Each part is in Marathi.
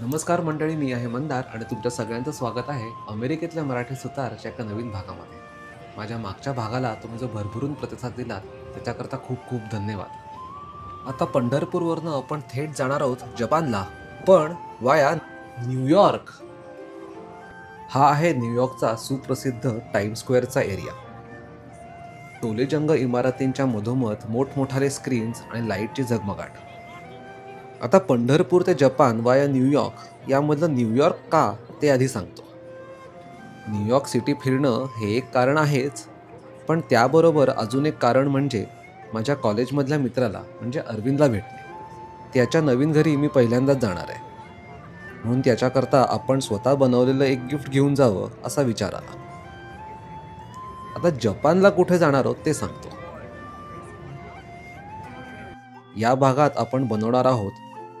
नमस्कार मंडळी मी आहे मंदार आणि तुमच्या सगळ्यांचं स्वागत आहे अमेरिकेतल्या मराठी सुतारच्या एका नवीन भागामध्ये. माझ्या मागच्या भागाला तुम्ही जो भरभरून प्रतिसाद दिलात त्याच्याकरता खूप खूप धन्यवाद. आता पंढरपूरवरनं आपण थेट जाणार आहोत जपानला पण वाया न्यूयॉर्क हा आहे न्यूयॉर्कचा सुप्रसिद्ध टाइम स्क्वेअरचा एरिया. टोलेजंग इमारतींच्या मधोमध मोठमोठाले स्क्रीन्स आणि लाईटची झगमगाट आता पंढरपूर ते जपान वाया न्यूयॉर्क यामधलं न्यूयॉर्क का ते आधी सांगतो. न्यूयॉर्क सिटी फिरणं हे एक कारण आहेच पण त्याबरोबर अजून एक कारण म्हणजे माझ्या कॉलेजमधल्या मित्राला म्हणजे अरविंदला भेटणे त्याच्या नवीन घरी मी पहिल्यांदाच जाणार आहे. म्हणून त्याच्याकरता आपण स्वतः बनवलेलं एक गिफ्ट घेऊन जावं असा विचार आला. आता जपानला कुठे जाणार आहोत ते सांगतो. या भागात आपण बनवणार आहोत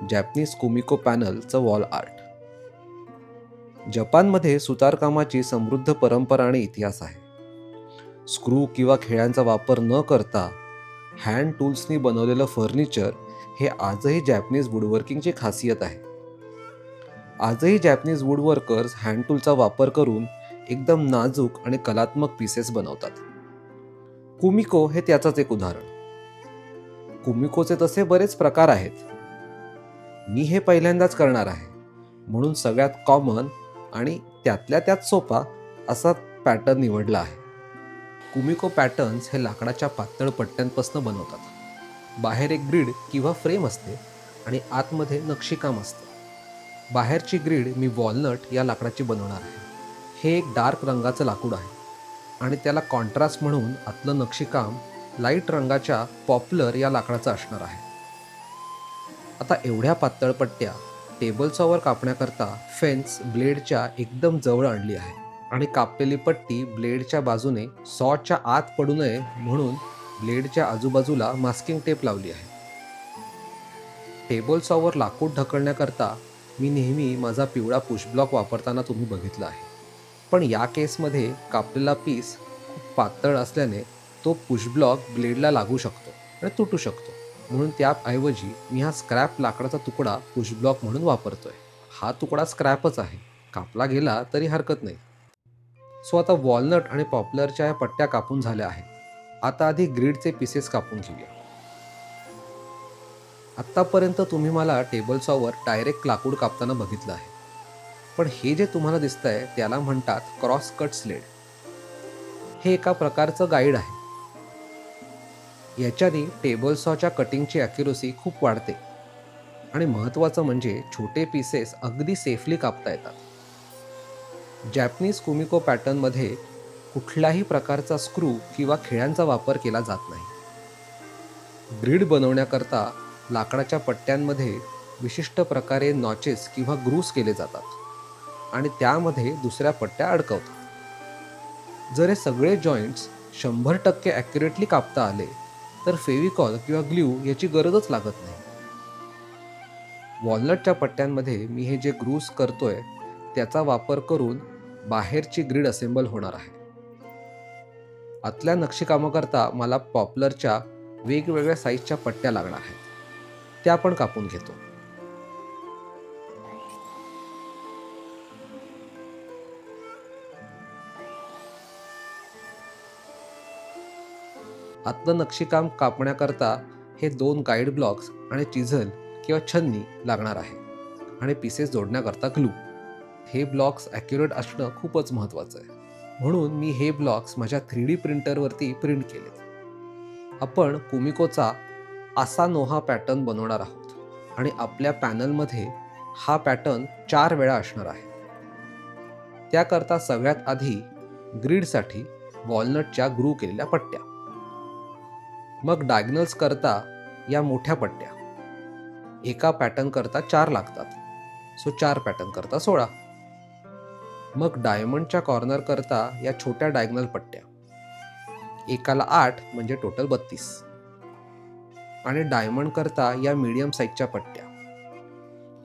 जॅपनीज कुमिको पॅनलचं वॉल आर्ट जपानमध्ये सुतारकामाची समृद्ध परंपरा आणि इतिहास आहे. स्क्रू किंवा खेळ्यांचा वापर न करता हँड टूल्सनी बनवलेलं फर्निचर हे आजही जॅपनीज वुडवर्किंगची खासियत आहे. आजही जॅपनीज वुडवर्कर्स हँड टूलचा वापर करून एकदम नाजूक आणि कलात्मक पीसेस बनवतात. कुमिको हे त्याचंच एक उदाहरण. कुमिकोचे तसे बरेच प्रकार आहेत. मी हे पहिल्यांदाच करणार आहे. म्हणून सगळ्यात कॉमन आणि त्यातल्या त्यात सोपा असा पॅटर्न निवडला आहे. कुमिको पॅटर्न्स हे लाकडाच्या पातळ पट्ट्यांपासून बनवतात. बाहेर एक ग्रीड किंवा फ्रेम असते आणि आतमध्ये नक्षीकाम असतं. बाहेरची ग्रीड मी वॉलनट या लाकडाची बनवणार आहे. हे एक डार्क रंगाचं लाकूड आहे. आणि त्याला कॉन्ट्रास्ट म्हणून आतलं नक्षीकाम लाइट रंगाच्या पॉप्युलर या लाकडाचं असणार आहे. आता एवढ्या पातळ पट्ट्या टेबलसॉवर कापण्याकरता फेन्स ब्लेडच्या एकदम जवळ आणली आहे. आणि कापलेली पट्टी ब्लेडच्या बाजूने सॉच्या आत पडू नये म्हणून ब्लेडच्या आजूबाजूला मास्किंग टेप लावली आहे. टेबलसॉवर लाकूड ढकलण्याकरता मी नेहमी माझा पिवळा पुशब्लॉक वापरताना तुम्ही बघितला आहे. पण या केसमध्ये कापलेला पीस खूप पातळ असल्याने तो पुशब्लॉक ब्लेडला लागू शकतो आणि तुटू शकतो. म्हणून त्याऐवजी मी हा स्क्रॅप लाकडाचा तुकडा पुशब्लॉक म्हणून वापरतोय. हा तुकडा स्क्रॅपच आहे. कापला गेला तरी हरकत नाही. सो आता वॉलनट आणि पॉप्युलरच्या या पट्ट्या कापून झाल्या आहेत. आता आधी ग्रीडचे पीसेस कापून घेऊया. आत्तापर्यंत तुम्ही मला टेबलसॉवर डायरेक्ट लाकूड कापताना बघितलं आहे. पण हे जे तुम्हाला दिसतंय त्याला म्हणतात क्रॉस कट स्लेड हे एका प्रकारचं गाईड आहे. याच्याने टेबल सॉच्या कटिंगची ॲक्युरसी खूप वाढते. आणि महत्त्वाचं म्हणजे छोटे पीसेस अगदी सेफली कापता येतात. जॅपनीज कुमिको पॅटर्नमध्ये कुठल्याही प्रकारचा स्क्रू किंवा खिळ्यांचा वापर केला जात नाही. ग्रीड बनवण्याकरता लाकडाच्या पट्ट्यांमध्ये विशिष्ट प्रकारे नॉचेस किंवा ग्रूस केले जातात आणि त्यामध्ये दुसऱ्या पट्ट्या अडकवतात. जर हे सगळे जॉईंट्स शंभर टक्के ॲक्युरेटली कापता आले तर फेविकॉल किंवा ग्ल्यू याची गरजच लागत नाही. वॉलनटच्या पट्ट्यांमध्ये मी हे जे ग्रूस करतोय त्याचा वापर करून बाहेरची ग्रीड असेंबल होणार आहे. आतल्या नक्षीकामाकरता मला पॉपलरच्या वेगवेगळ्या साईजच्या पट्ट्या लागणार आहेत. त्या पण कापून घेतो. आतलं नक्षीकाम कापण्याकरता हे दोन गाईड ब्लॉक्स आणि चिझल किंवा छन्नी लागणार आहे आणि पीसेस जोडण्याकरता ग्लू हे ब्लॉक्स ॲक्युरेट असणं खूपच महत्त्वाचं आहे. म्हणून मी हे ब्लॉक्स माझ्या थ्री डी प्रिंटरवरती प्रिंट केलेत. आपण कुमिकोचा असा नोहा पॅटर्न बनवणार आहोत आणि आपल्या पॅनलमध्ये हा पॅटर्न चार वेळा असणार आहे. त्याकरता सगळ्यात आधी ग्रीडसाठी वॉलनटच्या ग्रू केलेल्या पट्ट्या. मग डायग्नल्स करता या मोठ्या पट्ट्या. एका पॅटर्न करता चार लागतात. सो चार पॅटर्न करता सोळा. मग डायमंडच्या कॉर्नर करता या छोट्या डायग्नल पट्ट्या. एकाला आठ म्हणजे टोटल बत्तीस. आणि डायमंड करता या मीडियम साईजच्या पट्ट्या.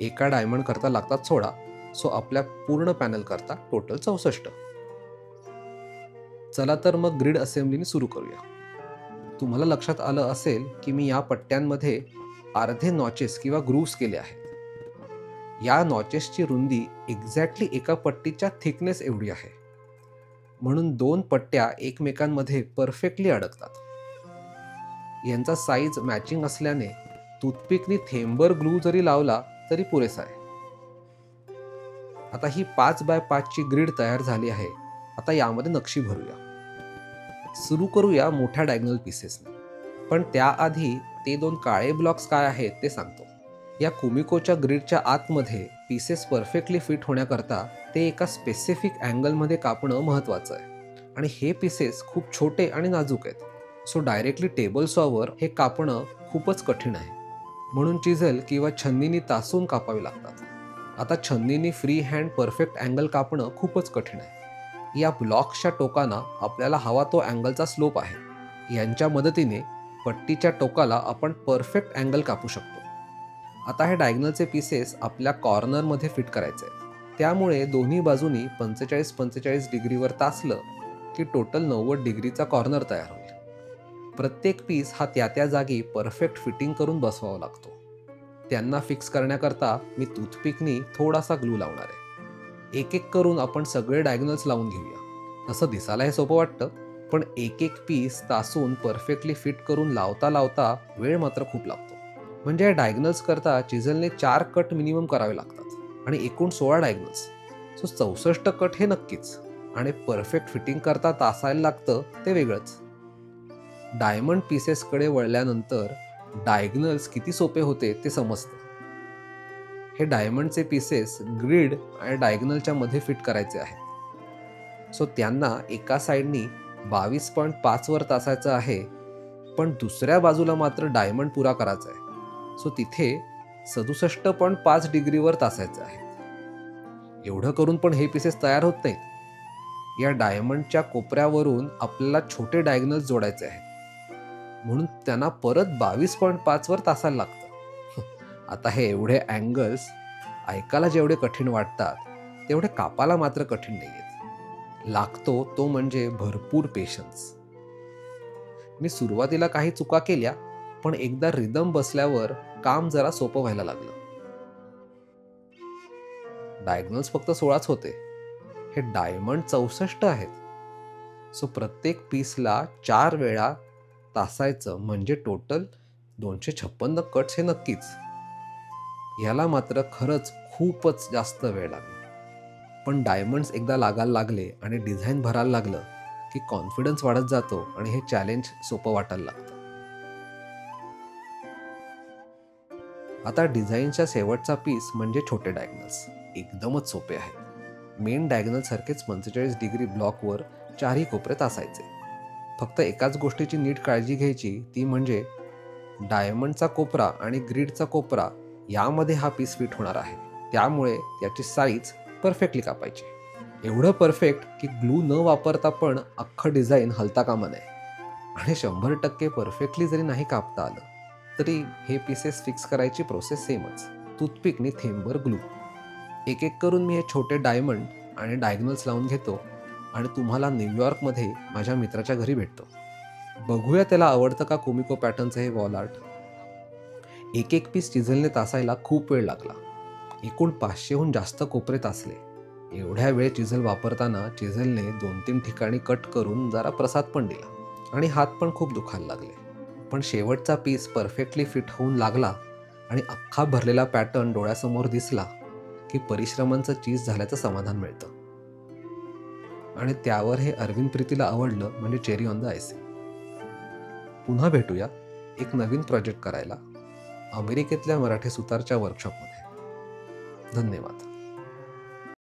एका डायमंड करता लागतात सोळा. सो आपल्या पूर्ण पॅनल करता टोटल चौसष्ट. चला तर मग ग्रीड असेंब्लीने सुरू करूया. तुम्हाला लक्षात आलं असेल की मी या पट्ट्यांमध्ये अर्धे नॉचेस किंवा ग्रूव्स केले आहेत. या नॉचेसची रुंदी एक्झॅक्टली एका पट्टीच्या थिकनेस एवढी आहे. म्हणून दोन पट्ट्या एकमेकांमध्ये परफेक्टली अडकतात. यांचा साईज मॅचिंग असल्याने टूथपिकनी थेंबर ग्लू जरी लावला तरी पुरेसा आहे. आता ही पाच बाय पाचची ग्रीड तयार झाली आहे. आता यामध्ये नक्षी भरूया. सुरू करूया मोठ्या डायगनल पीसेसने पण त्याआधी ते दोन काळे ब्लॉक्स काय आहेत ते सांगतो. या कुमिकोच्या ग्रीडच्या आतमध्ये पीसेस परफेक्टली फिट होण्याकरता ते एका स्पेसिफिक अँगलमध्ये कापणं महत्त्वाचं आहे. आणि हे पीसेस खूप छोटे आणि नाजूक आहेत. सो डायरेक्टली टेबल सॉवर हे कापणं खूपच कठीण आहे. म्हणून चिझल किंवा छन्नीनी तासून कापावे लागतात. आता छन्नीनी फ्री हँड परफेक्ट अँगल कापणं खूपच कठीण आहे. या ब्लॉक्सच्या टोकांना आपल्याला हवा तो अँगलचा स्लोप आहे. यांच्या मदतीने पट्टीच्या टोकाला आपण परफेक्ट अँगल कापू शकतो. आता हे डायग्नलचे पीसेस आपल्या कॉर्नरमध्ये फिट करायचे आहेत. त्यामुळे दोन्ही बाजूनी पंचेचाळीस पंचेचाळीस डिग्रीवर तासलं की टोटल नव्वद डिग्रीचा कॉर्नर तयार होईल. प्रत्येक पीस हा त्या त्या जागी परफेक्ट फिटिंग करून बसवावा लागतो. त्यांना फिक्स करण्याकरता मी टूथपिकनी थोडासा ग्लू लावणार आहे. एक एक करून आपण सगळे डायग्नल्स लावून घेऊया. तसं दिसायला हे सोपं वाटतं पण एक एक पीस तासून परफेक्टली फिट करून लावता लावता वेळ मात्र खूप लागतो. म्हणजे या डायग्नल्स करता चिझलने चार कट मिनिमम करावे लागतात आणि एकूण सोळा डायगनल्स सो चौसष्ट कट हे नक्कीच. आणि परफेक्ट फिटिंग करता तासायला लागतं ते वेगळंच. डायमंड पीसेसकडे वळल्यानंतर डायग्नल्स किती सोपे होते ते समजतं. हे डायमंडचे पीसेस ग्रीड आणि डायग्नलच्या मध्ये फिट करायचे आहेत. सो त्यांना एका साईडनी बावीस पॉईंट पाचवर तासायचं आहे पण दुसऱ्या बाजूला मात्र डायमंड पुरा करायचा आहे. सो तिथे सदुसष्ट पॉईंट पाच डिग्रीवर तासायचं आहे. एवढं करून पण हे पीसेस तयार होत नाहीत. या डायमंडच्या कोपऱ्यावरून आपल्याला छोटे डायग्नल्स जोडायचे आहेत. म्हणून त्यांना परत बावीस पॉईंट पाचवर तासायला लागतं. आता हे एवढे अँगल्स ऐकायला जेवढे कठीण वाटतात तेवढे कापायला मात्र कठीण नाही आहेत लागतो तो म्हणजे भरपूर पेशन्स मी सुरुवातीला काही चुका केल्या पण एकदा रिदम बसल्यावर काम जरा सोपं व्हायला लागलं. डायग्नल्स फक्त सोळाच होते. हे डायमंड चौसष्ट आहेत. सो प्रत्येक पीसला चार वेळा तासायचं म्हणजे टोटल दोनशे छप्पन्न कट्स हे नक्कीच. ह्याला मात्र खरंच खूपच जास्त वेळ लागला. पण डायमंड्स एकदा लागायला लागले आणि डिझाईन भरायला लागलं की कॉन्फिडन्स वाढत जातो आणि हे चॅलेंज सोपं वाटायला लागतं. आता डिझाईनच्या शेवटचा पीस म्हणजे छोटे डायग्नल्स. एकदमच सोपे आहेत. मेन डायग्नलसारखेच पंचेचाळीस डिग्री ब्लॉकवर चारही कोपऱ्यात असायचे. फक्त एकाच गोष्टीची नीट काळजी घ्यायची ती म्हणजे डायमंडचा कोपरा आणि ग्रीडचा कोपरा यामध्ये हा पीस फिट होणार आहे. त्यामुळे त्याची साईज परफेक्टली कापायची. एवढं परफेक्ट की ग्लू न वापरता पण अख्खं डिझाईन हलता कामा नये. आणि शंभर टक्के परफेक्टली जरी नाही कापता आलं तरी हे पीसेस फिक्स करायची प्रोसेस सेमच टूथपिकने थेंबर ग्लू एक एक करून मी हे छोटे डायमंड आणि डायग्नल्स लावून घेतो आणि तुम्हाला न्यूयॉर्कमध्ये माझ्या मित्राच्या घरी भेटतो. बघूया त्याला आवडतं का कोमिको पॅटर्नचं हे वॉल आर्ट एक एक पीस चिझलने तासायला खूप वेळ लागला. एकूण पाचशेहून जास्त कोपरे तासले. एवढ्या वेळ चिझल वापरताना चिझलने दोन तीन ठिकाणी कट करून जरा प्रसाद पण दिला आणि हात पण खूप दुखायला लागले. पण शेवटचा पीस परफेक्टली फिट होऊन लागला आणि अख्खा भरलेला पॅटर्न डोळ्यासमोर दिसला की परिश्रमांचं चीज झाल्याचं समाधान मिळतं. आणि त्यावर हे अरविंद प्रीतीला आवडलं म्हणजे चेरी ऑन द आयसिंग. पुन्हा भेटूया एक नवीन प्रोजेक्ट करायला. अमेरिकेतल्या मराठी सुतारच्या वर्कशॉपमध्ये धन्यवाद.